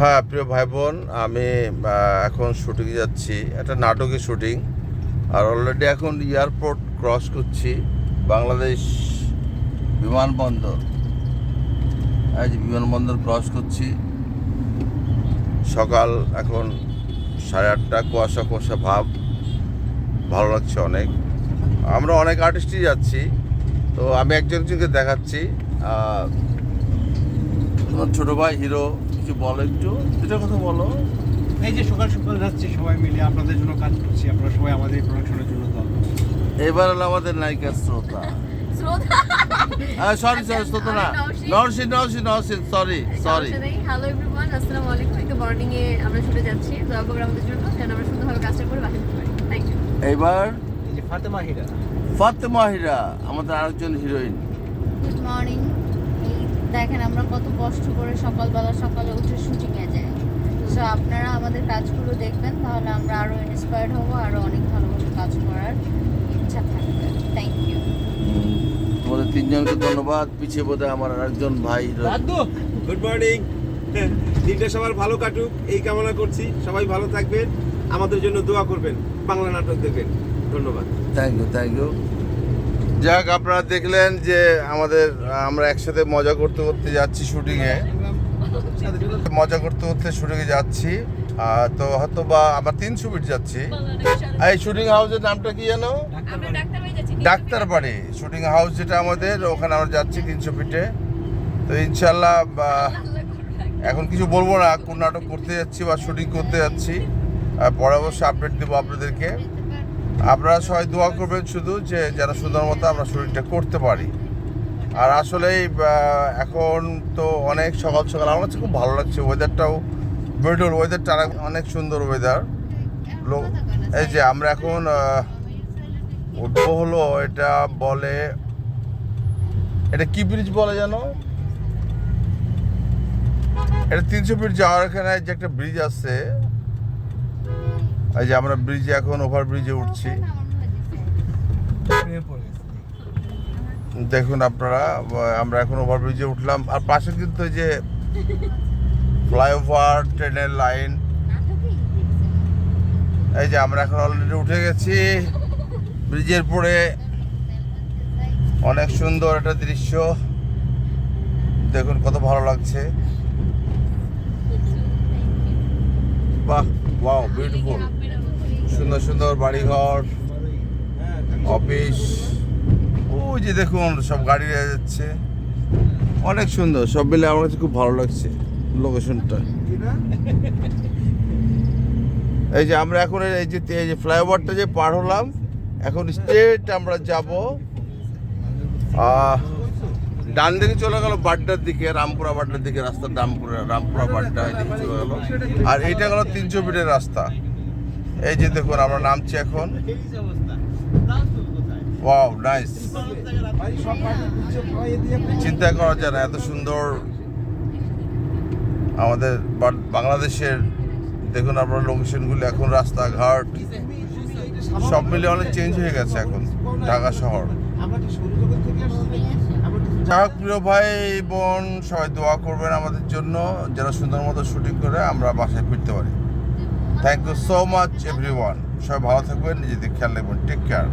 হ্যাঁ প্রিয় ভাই বোন আমি এখন শুটিং যাচ্ছি। একটা নাটকের শুটিং। আর অলরেডি এখন এয়ারপোর্ট ক্রস করছি বাংলাদেশ বিমানবন্দর। আজ বিমানবন্দর ক্রস করছি। সকাল এখন সাড়ে আটটা কুয়াশা কুয়াশা ভাব। ভালো লাগছে অনেক। আমরা অনেক আর্টিস্টই যাচ্ছি। তো আমি একজন একজনকে দেখাচ্ছি। আহ, তোমার ছোট ভাই হিরো। কিছু বলো একটু? দুটো কথা বলো। এই যে সকাল সকাল যাচ্ছি সবাই মিলে আপনাদের জন্য কাজ করছি আপনারা সবাই আমাদের প্রোডাকশনের জন্য দল এবার হলো আমাদের নায়িকার শ্রোতা। সরি সরি শ্রোতা না। Narsingh Narsingh Narsingh sorry sorry hello everyone আসসালামু আলাইকুম। একটু মর্নিং এ আমরা ছুটে যাচ্ছি দোয়া করবেন আমাদের জন্য যেন আমরা সুন্দরভাবে কাজটা করে বাসা যেতে পারি। থ্যাংক ইউ এবার যে ফাতেমা হিরা। ফাতেমা হিরা আমাদের আরেকজন হিরোইন গুড মর্নিং দেখেন আমরা কত কষ্ট করে সকালবেলা সকালে উঠে শুটিংয়ে যাই। সো আপনারা আমাদের কাজগুলো দেখবেন তাহলে আমরা আরও ইন্সপায়ার্ড হব আরও অনেক ভালোভাবে কাজ করার ইচ্ছা থাকবে। থ্যাংক ইউ তোমাদের তিনজনকে ধন্যবাদ। পিছিয়ে বোধ আমার আরেকজন ভাই গুড মর্নিং দিনটা সবার ভালো কাটুক এই কামনা করছি। সবাই ভালো থাকবেন আমাদের জন্য দোয়া করবেন বাংলা নাটক দেখবেন। ধন্যবাদ। থ্যাংক ইউ থ্যাংক ইউ যাক, আপনারা দেখলেন যে আমাদের, আমরা একসাথে মজা করতে করতে যাচ্ছি শুটিংয়ে মজা করতে করতে শুটিংয়ে যাচ্ছি। তো হয়তো বা আবার তিন শুটিং যাচ্ছি। এই শুটিং হাউসের নামটা কি জানো ডাক্তার বাড়ি শুটিং হাউস যেটা আমাদের, ওখানে আমরা যাচ্ছি তিনশো ফিটে তো ইনশাল্লাহ এখন কিছু বলব না, কোন নাটক করতে যাচ্ছি বা শুটিং করতে যাচ্ছি। পরে অবশ্যই আপডেট দেবো আপনাদেরকে। আপনারা সবাই দোয়া করবেন শুধু যে যারা সুন্দর মতো আমরা শরীরটা করতে পারি। আর আসলেই এখন তো অনেক সকাল সকাল আমার কাছে খুব ভালো লাগছে। ওয়েদারটাও বেডোর ওয়েদারটা অনেক সুন্দর ওয়েদার লোক, এই যে আমরা এখন উঠবো হলো, এটা বলে, এটা কি ব্রিজ বলে জানো? এটা তিনশো ফিট যাওয়ার এখানে যে একটা ব্রিজ আছে এই যে আমরা ব্রিজে এখন ওভার ব্রিজে উঠছি। দেখুন আপনারা আমরা এখন ওভার ব্রিজে উঠলাম। আর পাশে কিন্তু যে ফ্লাইওভার ট্রেনের লাইন এই যে আমরা এখন অলরেডি উঠে গেছি। ব্রিজের পরে অনেক সুন্দর একটা দৃশ্য। দেখুন কত ভালো লাগছে। বাহ ওয়াও বিউটিফুল সুন্দর সুন্দর বাড়িঘর অফিস ওই যে দেখুন সব গাড়ি যাচ্ছে। অনেক সুন্দর সব মিলে আমার কাছে খুব ভালো লাগছে লোকেশনটা। এই যে আমরা এখন এই যে এই যে ফ্লাইওভারটা যে পার হলাম এখন স্ট্রেট আমরা যাব আহ, ডান দিকে চলে গেল বাড্ডার দিকে, রামপুরা বাড্ডার দিকে রাস্তা, রামপুরা রামপুরা বাড্ডা এদিকে চলে গেল। আর এইটা গেল তিনশো ফিটের রাস্তা। এই যে দেখুন, আমরা নামছি এখন। ওয়াও নাইস চিন্তা করা যায় না, এত সুন্দর আমাদের বাংলাদেশের, দেখুন আপনার লোকেশনগুলো এখন রাস্তাঘাট, সব মিলে অনেক চেঞ্জ হয়ে গেছে এখন, ঢাকা শহর আমরা কি সৌরজগৎ থেকে আসছি আমরা কি যাক প্রিয় ভাই বোন সবাই দোয়া করবেন আমাদের জন্য যারা সুন্দর মতো শুটিং করে আমরা বাসায় ফিরতে পারি। Thank you so much everyone সবাই ভালো থাকবেন নিজেদের খেয়াল রাখবেন। Take care